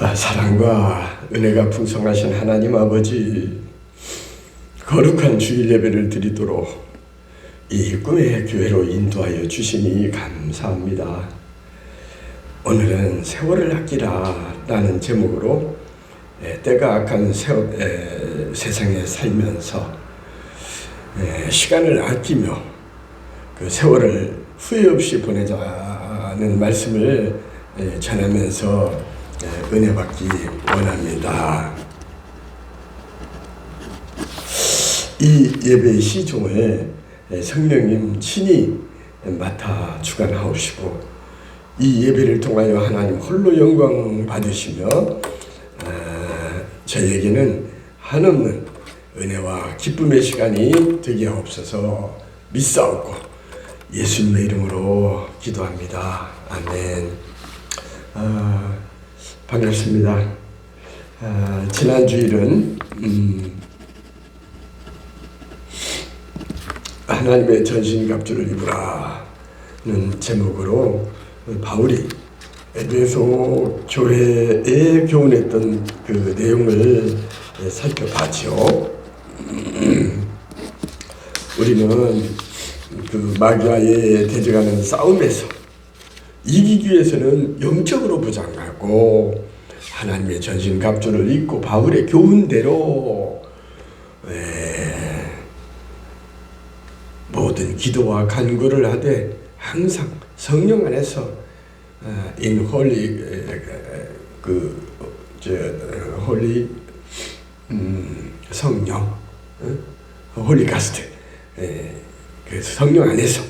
아, 사랑과 은혜가 풍성하신 하나님 아버지 거룩한 주일 예배를 드리도록 이 꿈의 교회로 인도하여 주시니 감사합니다. 오늘은 세월을 아끼라 라는 제목으로 에, 때가 악한 세, 에, 세상에 살면서 에, 시간을 아끼며 그 세월을 후회 없이 보내자는 말씀을 에, 전하면서 에, 은혜 받기 원합니다. 이 예배 시종을 에, 성령님 친히 맡아 주관하옵시고 이 예배를 통하여 하나님 홀로 영광 받으시며 아, 저에게는 한없는 은혜와 기쁨의 시간이 되게 하옵소서 믿사옵고 예수님의 이름으로 기도합니다. 아멘. 아, 반갑습니다. 아, 지난 주일은 음, 하나님의 전신갑주를 입으라는 제목으로 바울이 에베소 교회에 교훈했던 그 내용을 살펴봤죠. 우리는 그 마귀와의 대적하는 싸움에서 이기기 위해서는 영적으로 부장하고 하나님의 전신 갑주를 입고 바울의 교훈대로 에, 모든 기도와 간구를 하되 항상 성령 안에서 어, in holy 그저 holy 음, 성령 홀리 가스트 그 성령 안에서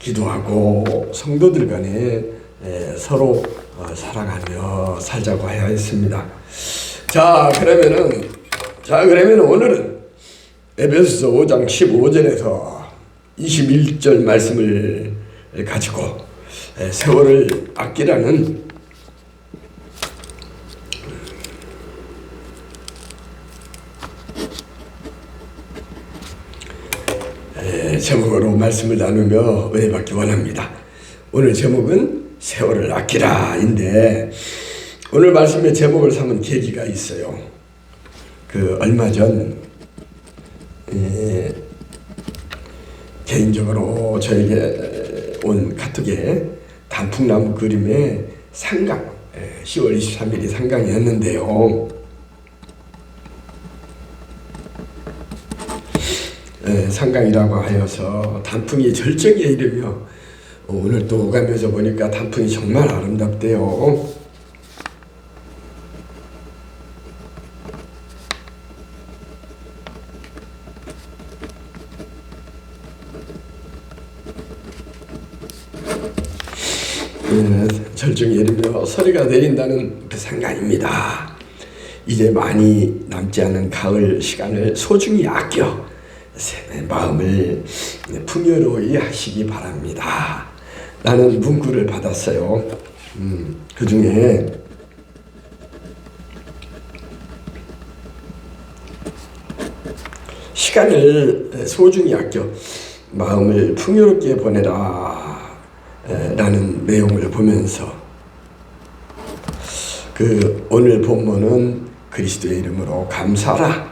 기도하고 성도들 간에 에, 서로 어, 사랑하며 살자고 하여 했습니다. 자 그러면은 자 그러면 오늘은 에베소서 5장 15절에서 21절 말씀을 가지고 에, 세월을 아끼라는 에, 제목으로 말씀을 나누며 은혜 받기 원합니다. 오늘 제목은 세월을 아끼라인데 오늘 말씀의 제목을 삼은 계기가 있어요. 그 얼마 전 에, 개인적으로 저에게 온 카톡에 단풍나무 그림의 상강 10월 23일이 상강이었는데요. 상강이라고 하여서 단풍이 절정에 이르며 오늘 또 오가면서 보니까 단풍이 정말 아름답대요. 예, 절정에 이르며 소리가 내린다는 그 상간입니다. 이제 많이 남지 않은 가을 시간을 소중히 아껴 마음을 풍요로이 하시기 바랍니다. 라는 문구를 받았어요. 음, 그 중에 시간을 소중히 아껴 마음을 풍요롭게 보내라 라는 내용을 보면서 그 오늘 본문은 그리스도의 이름으로 감사라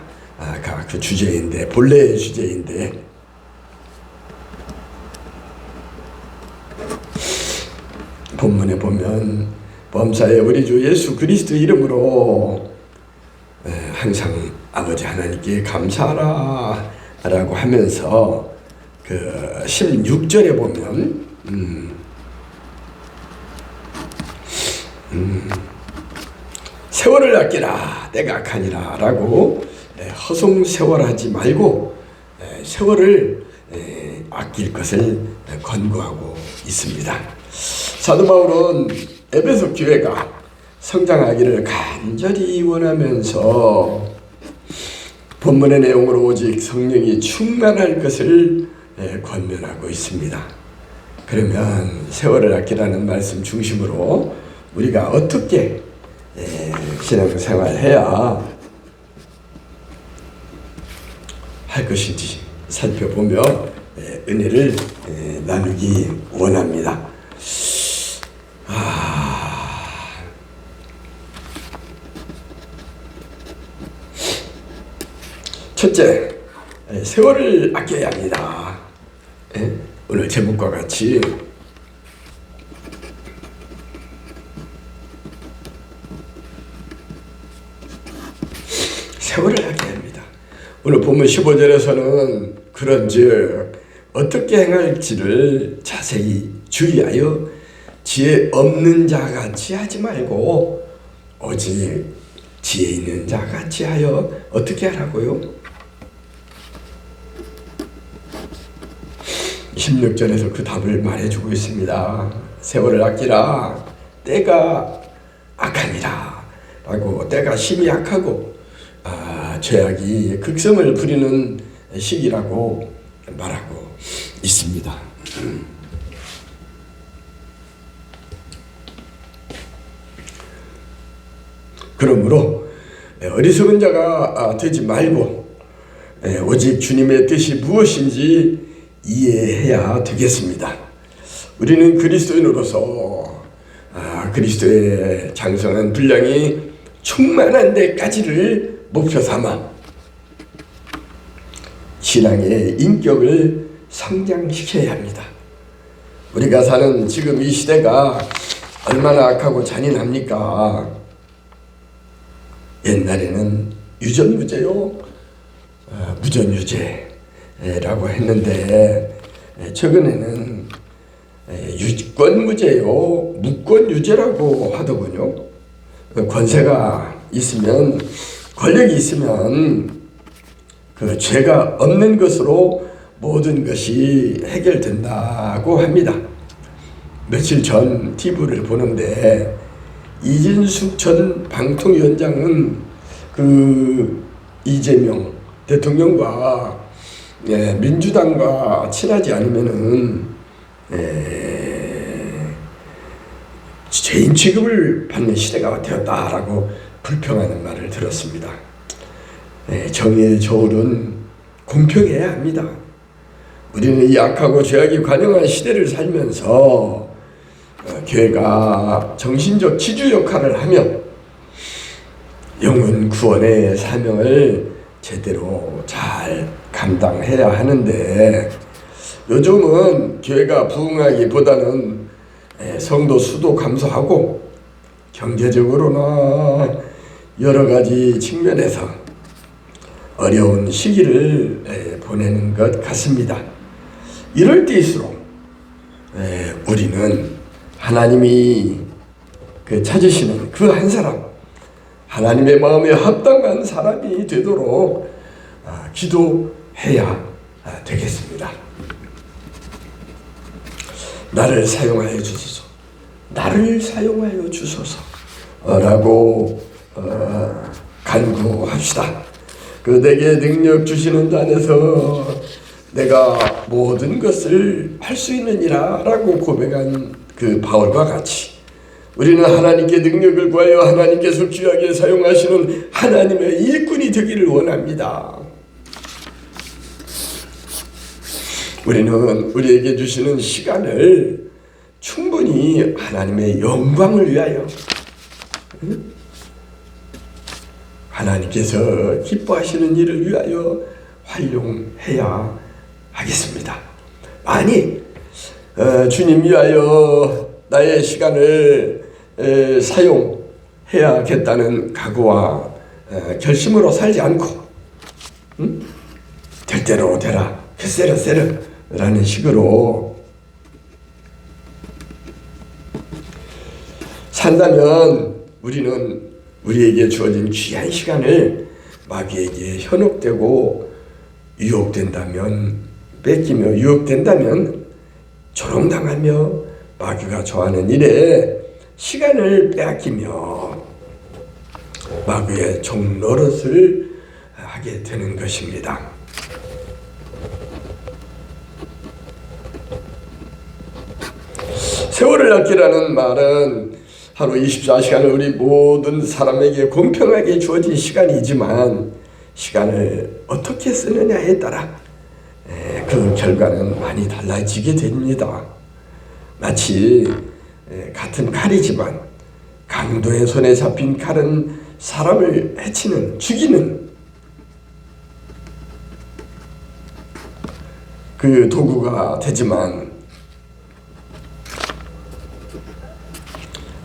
아, 그 주제인데 본래의 주제인데. 본문에 보면 범사에 우리 주 예수 그리스도 이름으로 항상 아버지 하나님께 감사하라 라고 하면서 그 16절에 보면 음, 음, 세월을 아끼라 때가 악하니라 라고 허송세월하지 말고 세월을 아낄 것을 권고하고 있습니다. 사도 바울은 에베소 교회가 성장하기를 간절히 원하면서 본문의 내용으로 오직 성령이 충만할 것을 권면하고 있습니다. 그러면 세월을 아끼라는 말씀 중심으로 우리가 어떻게 신앙생활 해야 할 것인지 살펴보며 예, 은혜를 예, 나누기 원합니다. 아... 첫째, 예, 세월을 아껴야 합니다. 오늘 제목과 같이 오늘 본문 15절에서는 그런즉 어떻게 행할지를 자세히 주의하여 지혜 없는 자 같이 하지 말고 오직 지혜 있는 자 같이 하여 어떻게 하라고요? 16절에서 그 답을 말해주고 있습니다. 세월을 아끼라 때가 악하니라 라고 때가 심히 악하고 아, 죄악이 극성을 부리는 시기라고 말하고 있습니다. 그러므로 어리석은 자가 아, 되지 말고 에, 오직 주님의 뜻이 무엇인지 이해해야 되겠습니다. 우리는 그리스도인으로서 아, 그리스도의 장성한 분량이 충만한 데까지를 목표 삼아 신앙의 인격을 성장시켜야 합니다. 우리가 사는 지금 이 시대가 얼마나 악하고 잔인합니까? 옛날에는 유전무죄요, 어, 무전유죄라고 했는데 에, 최근에는 에, 유권무죄요, 무권유죄라고 하더군요. 그 권세가 있으면 권력이 있으면 그 죄가 없는 것으로 모든 것이 해결된다고 합니다. 며칠 전 TV를 보는데 이진숙 전 방통위원장은 그 이재명 대통령과 예, 민주당과 친하지 않으면은 예, 죄인 취급을 받는 시대가 되었다라고 불평하는 말을 들었습니다. 예, 정의의 저울은 공평해야 합니다. 우리는 이 악하고 죄악이 관영한 시대를 살면서 어, 교회가 정신적 지주 역할을 하며 영혼 구원의 사명을 제대로 잘 감당해야 하는데 요즘은 교회가 부흥하기보다는 에, 성도 수도 감소하고 경제적으로나 여러 가지 측면에서 어려운 시기를 에, 보내는 것 같습니다. 이럴 때일수록 에, 우리는 하나님이 그 찾으시는 그 한 사람, 하나님의 마음에 합당한 사람이 되도록 아, 기도해야 아, 되겠습니다. 나를 사용하여 주소서. 나를 사용하여 주소서 라고 어, 간구합시다. 그 내게 능력 주시는 자 안에서 내가 모든 것을 할 수 있느니라 라고 고백한 그 바울과 같이 우리는 하나님께 능력을 구하여 하나님께서 귀하게 사용하시는 하나님의 일꾼이 되기를 원합니다. 우리는 우리에게 주시는 시간을 충분히 하나님의 영광을 위하여 하나님께서 기뻐하시는 일을 위하여 활용해야 하겠습니다. 아니 어, 주님 위하여 나의 시간을 에, 사용해야겠다는 각오와 에, 결심으로 살지 않고 음? 될 대로 되라 그세르 세르라는 식으로 산다면 우리는 우리에게 주어진 귀한 시간을 마귀에게 현혹되고 유혹된다면 뺏기며 유혹된다면 조롱당하며 마귀가 좋아하는 일에 시간을 빼앗기며 마귀의 종노릇을 하게 되는 것입니다. 세월을 아끼라는 말은 하루 24시간을 우리 모든 사람에게 공평하게 주어진 시간이지만 시간을 어떻게 쓰느냐에 따라 그 결과는 많이 달라지게 됩니다. 마치 같은 칼이지만 강도의 손에 잡힌 칼은 사람을 해치는, 죽이는 그 도구가 되지만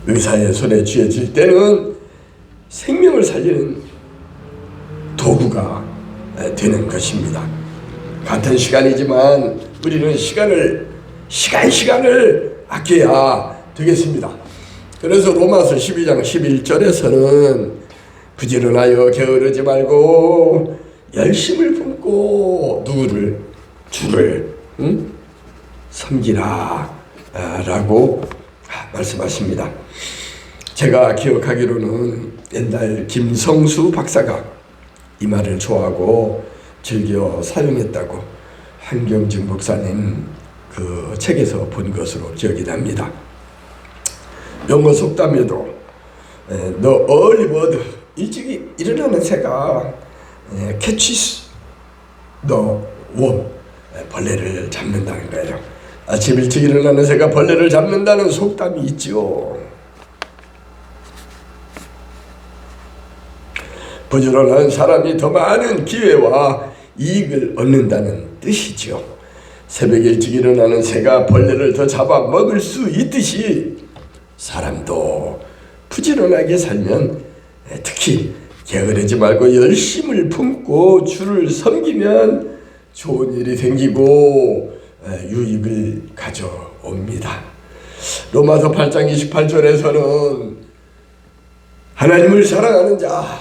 의사의 손에 쥐어질 때는 생명을 살리는 도구가 되는 것입니다. 같은 시간이지만 우리는 시간을 시간 시간을 아껴야 되겠습니다. 그래서 로마서 12장 11절에서는 부지런하여 게으르지 말고 열심을 품고 누구를 주를 응? 섬기라 아, 라고 말씀하십니다. 제가 기억하기로는 옛날 김성수 박사가 이 말을 좋아하고 즐겨 사용했다고 한경진 목사님 그 책에서 본 것으로 기억이 납니다. 영어 속담에도 너 early bird 일찍 일어나는 새가 catches the worm 벌레를 잡는다는 거예요. 아침 일찍 일어나는 새가 벌레를 잡는다는 속담이 있지요. 부지런한 사람이 더 많은 기회와 이익을 얻는다는 뜻이지요. 새벽 일찍 일어나는 새가 벌레를 더 잡아 먹을 수 있듯이 사람도 부지런하게 살면 특히 게으르지 말고 열심을 품고 주를 섬기면 좋은 일이 생기고 유익을 가져옵니다. 로마서 8장 28절에서는 하나님을 사랑하는 자,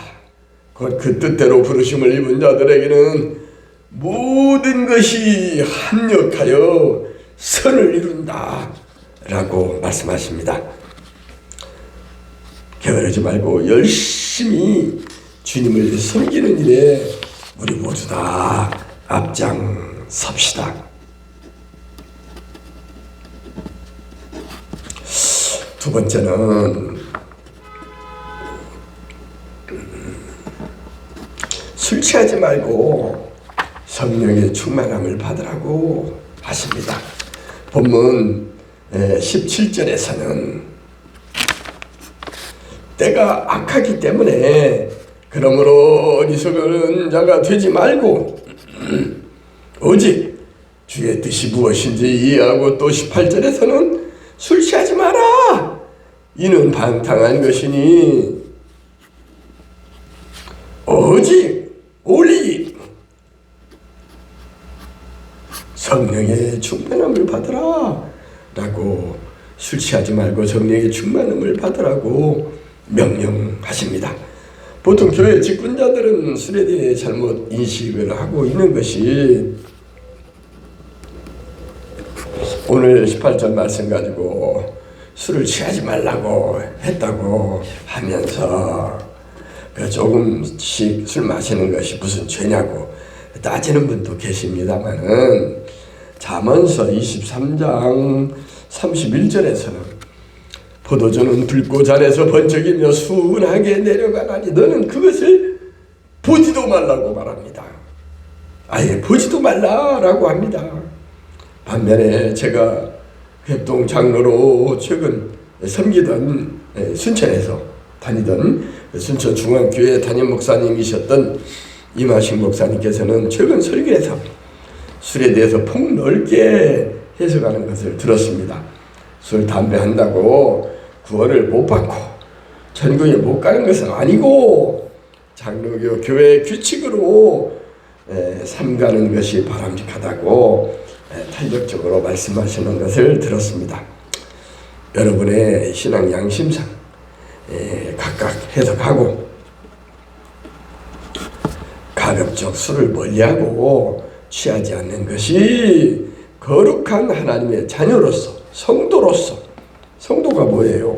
곧 그 뜻대로 부르심을 입은 자들에게는 모든 것이 합력하여 선을 이룬다. 라고 말씀하십니다. 게으르지 말고 열심히 주님을 섬기는 일에 우리 모두 다 앞장 섭시다. 두 번째는 술 취하지 말고 성령의 충만함을 받으라고 하십니다. 본문 17절에서는 때가 악하기 때문에 그러므로 어리석은 자가 되지 말고 오직 주의 뜻이 무엇인지 이해하고 또 18절에서는 술 취하지 마라 이는 방탕한 것이니 오직 오리 성령의 충만함을 받으라 라고 술 취하지 말고 성령의 충만함을 받으라고 명령하십니다. 보통 교회 직분자들은 술에 대해 잘못 인식을 하고 있는 것이 오늘 18절 말씀 가지고 술을 취하지 말라고 했다고 하면서 그 조금씩 술 마시는 것이 무슨 죄냐고 따지는 분도 계십니다만은 잠언서 23장 31절에서는 포도주는 붉고 잔에서 번쩍이며 순하게 내려가나니 너는 그것을 보지도 말라고 말합니다. 아예 보지도 말라라고 합니다. 반면에 제가 협동 장로로 최근 섬기던 순천에서 다니던 순천 중앙교회 담임 목사님이셨던 이마식 목사님께서는 최근 설교에서 술에 대해서 폭 넓게 해석하는 것을 들었습니다. 술, 담배 한다고 구원을 못 받고 천국에 못 가는 것은 아니고 장로교 교회 규칙으로 삼가는 것이 바람직하다고 탄력적으로 말씀하시는 것을 들었습니다. 여러분의 신앙 양심상 각각 해석하고 가급적 술을 멀리하고 취하지 않는 것이 거룩한 하나님의 자녀로서 성도로서 성도가 뭐예요?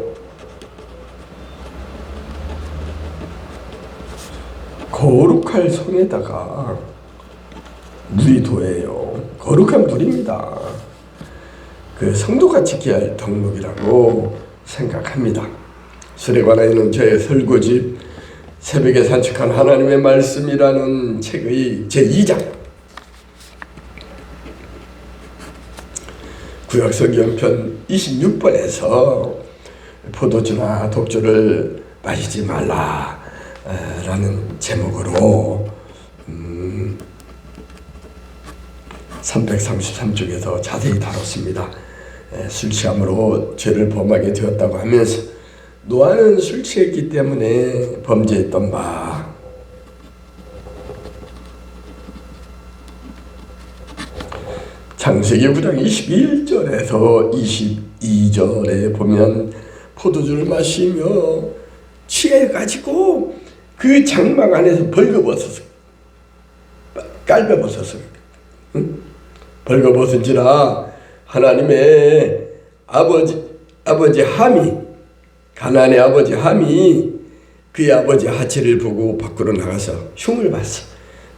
거룩할 성에다가 물이 도예요. 거룩한 물입니다. 그 성도가 지켜야 할 덕목이라고 생각합니다. 관하여는 제 설교집 새벽에 산책한 하나님의 말씀이라는 책의 제2장 구약성 연편 26번에서 포도주나 독주를 마시지 말라라는 제목으로 음, 333쪽에서 자세히 다뤘습니다. 에, 술 취함으로 죄를 범하게 되었다고 하면서 노아는 술 취했기 때문에 범죄했던 바 창세기 9장 21절에서 22절에 보면 포도주를 마시며 취해가지고 그 장막 안에서 벌거벗어서 깔벼벗어서 응? 벌거벗은지라 하나님의 아버지 아버지 함이 가나안의 아버지 함이 그의 아버지 하체를 보고 밖으로 나가서 흉을 봤어.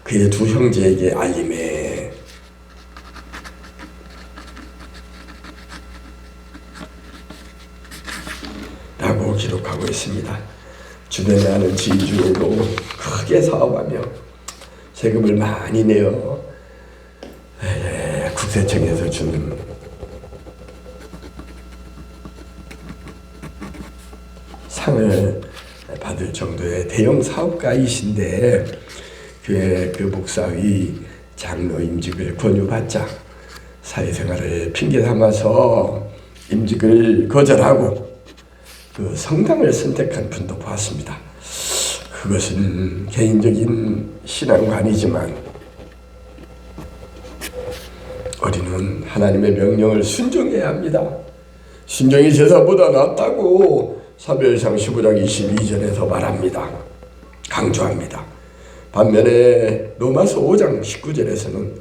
그의 두 형제에게 알림해. 라고 기록하고 있습니다. 주변에 아는 지주도 크게 사업하며 세금을 많이 내어 에, 국 세청에서 주는 상을 받을 정도의 대형 사업가이신데 그의 그 목사의 장로 임직을 권유받자 사회생활을 핑계 삼아서 임직을 거절하고 그 성당을 선택한 분도 보았습니다. 그것은 개인적인 신앙관이지만 우리는 하나님의 명령을 순종해야 합니다. 순종이 제사보다 낫다고 사별상 15장 22절에서 말합니다. 강조합니다. 반면에 로마서 5장 19절에서는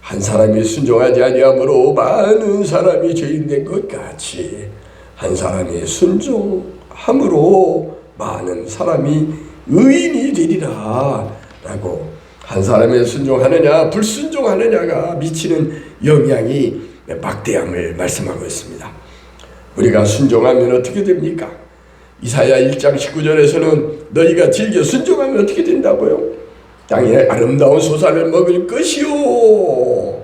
한 사람이 순종하지 아니함으로 많은 사람이 죄인된 것 같이 한 사람이 순종함으로 많은 사람이 의인이 되리라 라고 한 사람이 순종하느냐 불순종하느냐가 미치는 영향이 막대함을 말씀하고 있습니다. 우리가 순종하면 어떻게 됩니까? 이사야 1장 19절에서는 너희가 즐겨 순종하면 어떻게 된다고요? 땅에 아름다운 소산을 먹을 것이요.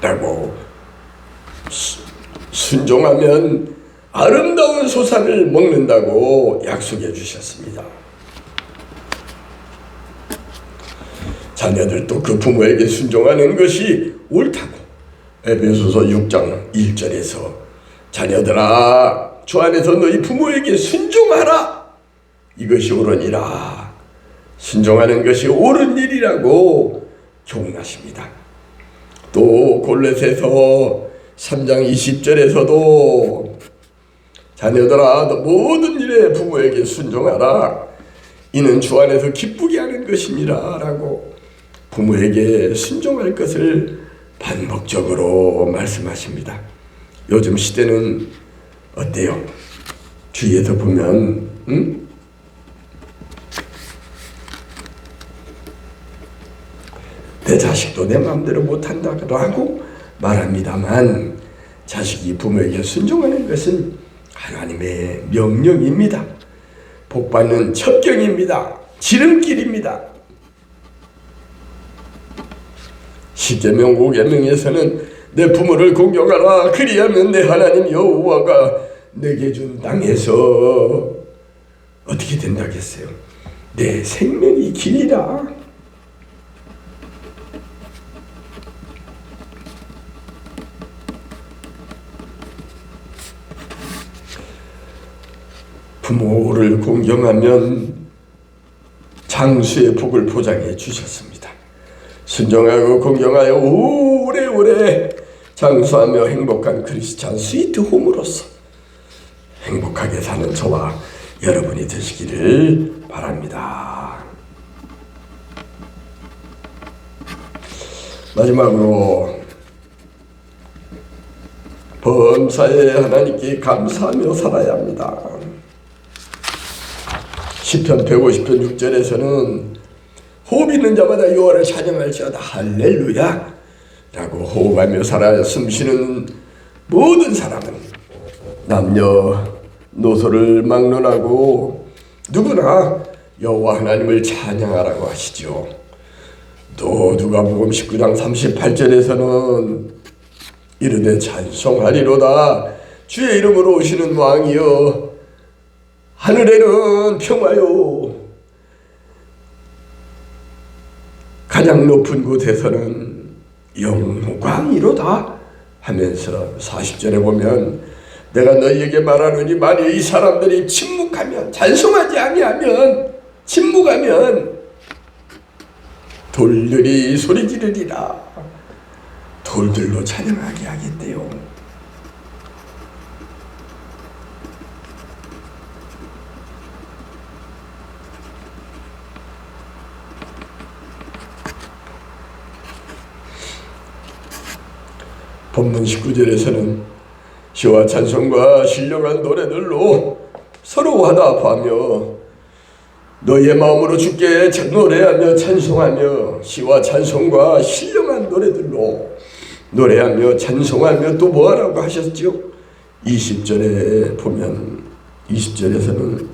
라고 수- 순종하면 아름다운 소산을 먹는다고 약속해 주셨습니다. 자녀들도 그 부모에게 순종하는 것이 옳다고. 에베소서 6장 1절에서 자녀들아 주 안에서 너희 부모에게 순종하라. 이것이 옳으니라. 순종하는 것이 옳은 일이라고 교훈하십니다. 또 골레새서 3장 20절에서도 자녀들아 너 모든 일에 부모에게 순종하라. 이는 주 안에서 기쁘게 하는 것이니라 라고 부모에게 순종할 것을 반복적으로 말씀하십니다. 요즘 시대는 어때요? 주위에서 보면 응? 내 자식도 내 마음대로 못한다고 하고 말합니다만 자식이 부모에게 순종하는 것은 하나님의 명령입니다. 복받는 첩경입니다. 지름길입니다. 십계명 오계명에서는 내 부모를 공경하라 그리하면 내 하나님 여호와가 내게 준 땅에서 어떻게 된다겠어요? 내 생명이 길이라. 부모를 공경하면 장수의 복을 보장해 주셨습니다. 순종하고 공경하여 오래오래 장수하며 행복한 크리스찬 스위트 홈으로서 행복하게 사는 저와 여러분이 되시기를 바랍니다. 마지막으로 범사에 하나님께 감사하며 살아야 합니다. 시편 150편 6절에서는 호흡 있는 자마다 여호와를 찬양할지어다. 할렐루야. 라고 호흡하며 살아야 숨쉬는 모든 사람은 남녀 노소를 막론하고 누구나 여호와 하나님을 찬양하라고 하시죠. 또 누가복음 19장 38절에서는 이르되 찬송하리로다. 주의 이름으로 오시는 왕이여 하늘에는 평화요 가장 높은 곳에서는 영광이로다 하면서 40절에 보면 내가 너희에게 말하노니 만일 이 사람들이 침묵하면 찬송하지 아니하면 침묵하면 돌들이 소리 지르리라. 돌들로 찬양하게 하겠대요 본문 19절에서는 시와 찬송과 신령한 노래들로 서로 화답하며 너의 마음으로 주께 노래하며 찬송하며 시와 찬송과 신령한 노래들로 노래하며 찬송하며 또 뭐하라고 하셨죠? 20절에 보면 20절에서는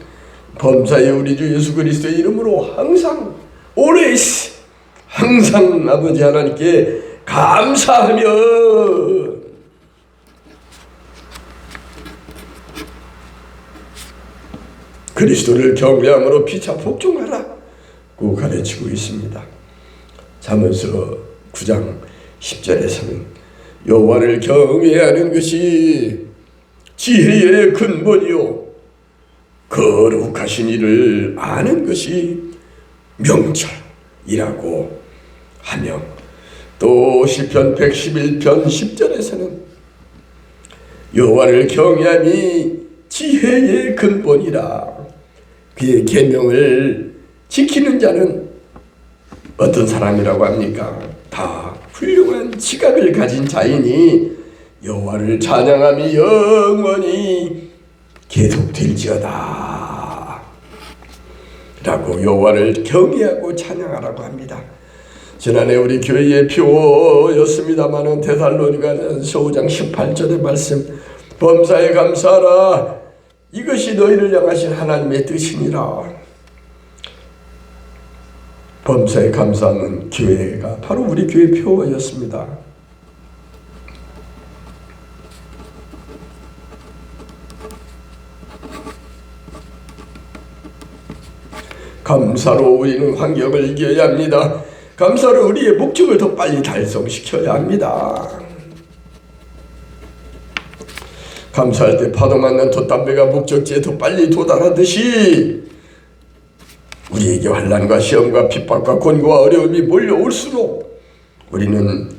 범사의 우리 주 예수 그리스도의 이름으로 항상 always 항상 아버지 하나님께 감사하며. 그리스도를 경외함으로 피차 복종하라 고 가르치고 있습니다. 잠언서 9장 10절에서는 여호와를 경외하는 것이 지혜의 근본이요. 거룩하신 이를 아는 것이 명철이라고 하며 또 시편 111편 10절에서는 여호와를 경외함이 지혜의 근본이라 그의 계명을 지키는 자는 어떤 사람이라고 합니까? 다 훌륭한 지각을 가진 자이니 여호와를 찬양함이 영원히 계속될지어다 라고 여호와를 경외하고 찬양하라고 합니다. 지난해 우리 교회의 표였습니다마는 데살로니가서 5장 18절의 말씀 범사에 감사하라 이것이 너희를 향하신 하나님의 뜻이니라 범사에 감사하는 교회가 바로 우리 교회 표였습니다. 감사로 우리는 환경을 이겨야 합니다. 감사로 우리의 목적을 더 빨리 달성시켜야 합니다. 감사할 때 파도 맞는 돛담배가 목적지에 더 빨리 도달하듯이 우리에게 환란과 시험과 핍박과 곤고와 어려움이 몰려올수록 우리는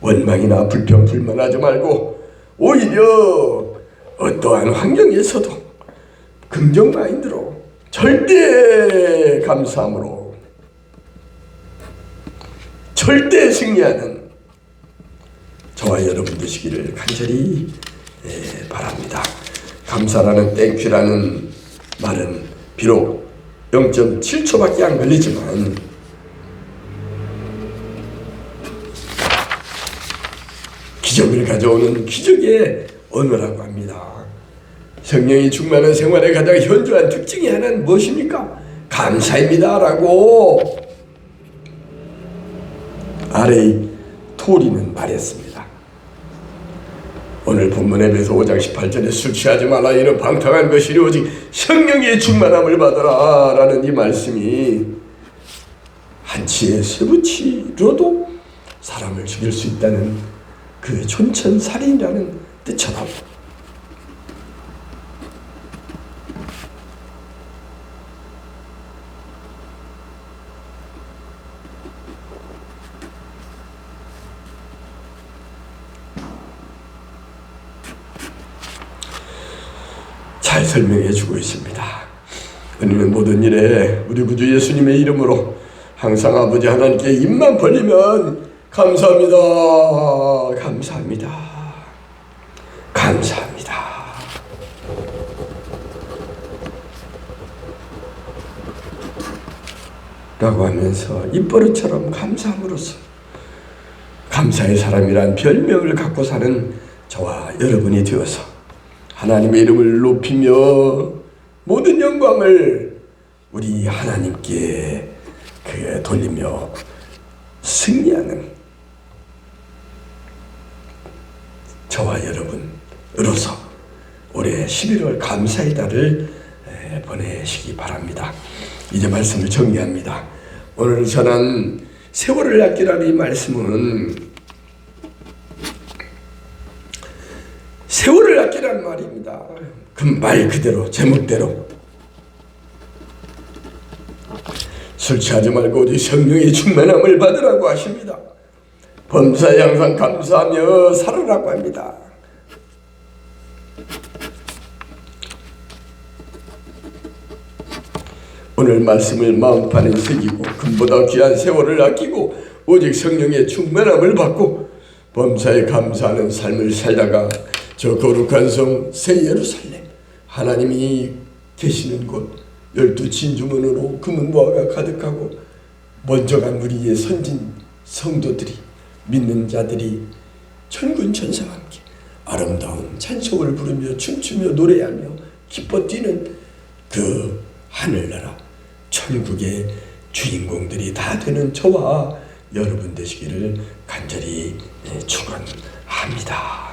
원망이나 불평 불만하지 말고 오히려 어떠한 환경에서도 긍정 마인드로 절대 감사함으로 절대 승리하는 저와 여러분 되시기를 간절히 예, 바랍니다. 감사라는 땡큐라는 말은 비록 0.7초밖에 안 걸리지만 기적을 가져오는 기적의 언어라고 합니다. 성령이 충만한 생활의 가장 현저한 특징이 하나는 무엇입니까? 감사입니다라고 아레이 토리는 말했습니다. 오늘 본문에 비해서 5장 18절에 술 취하지 말라 이는 방탕한 것이니 오직 성령의 충만함을 받으라 라는 이 말씀이 한치의 쇠붙이로도 사람을 죽일 수 있다는 그 촌천살인이라는 뜻처럼 잘 설명해 주고 있습니다. 우리는 모든 일에 우리 구주 예수님의 이름으로 항상 아버지 하나님께 입만 벌리면 감사합니다. 감사합니다. 감사합니다. 라고 하면서 입버릇처럼 감사함으로써 감사의 사람이란 별명을 갖고 사는 저와 여러분이 되어서 하나님의 이름을 높이며 모든 영광을 우리 하나님께 그 돌리며 승리하는 저와 여러분으로서 올해 11월 감사의 달을 에, 보내시기 바랍니다. 이제 말씀을 정리합니다. 오늘 전한 세월을 아끼라는 이 말씀은 세월을 아끼라는 말입니다. 그 말 그대로 제목대로 술 취하지 말고 오직 성령의 충만함을 받으라고 하십니다. 범사에 항상 감사하며 살아라고 합니다. 오늘 말씀을 마음판에 새기고 금보다 귀한 세월을 아끼고 오직 성령의 충만함을 받고 범사에 감사하는 삶을 살다가 저 거룩한 성 새 예루살렘 하나님이 계시는 곳 열두 진주문으로 금은 보화가 가득하고 먼저 간 우리의 선진 성도들이 믿는 자들이 천군 천사와 함께 아름다운 찬송을 부르며 춤추며 노래하며 기뻐 뛰는 그 하늘나라 천국의 주인공들이 다 되는 저와 여러분 되시기를 간절히 예, 축원합니다.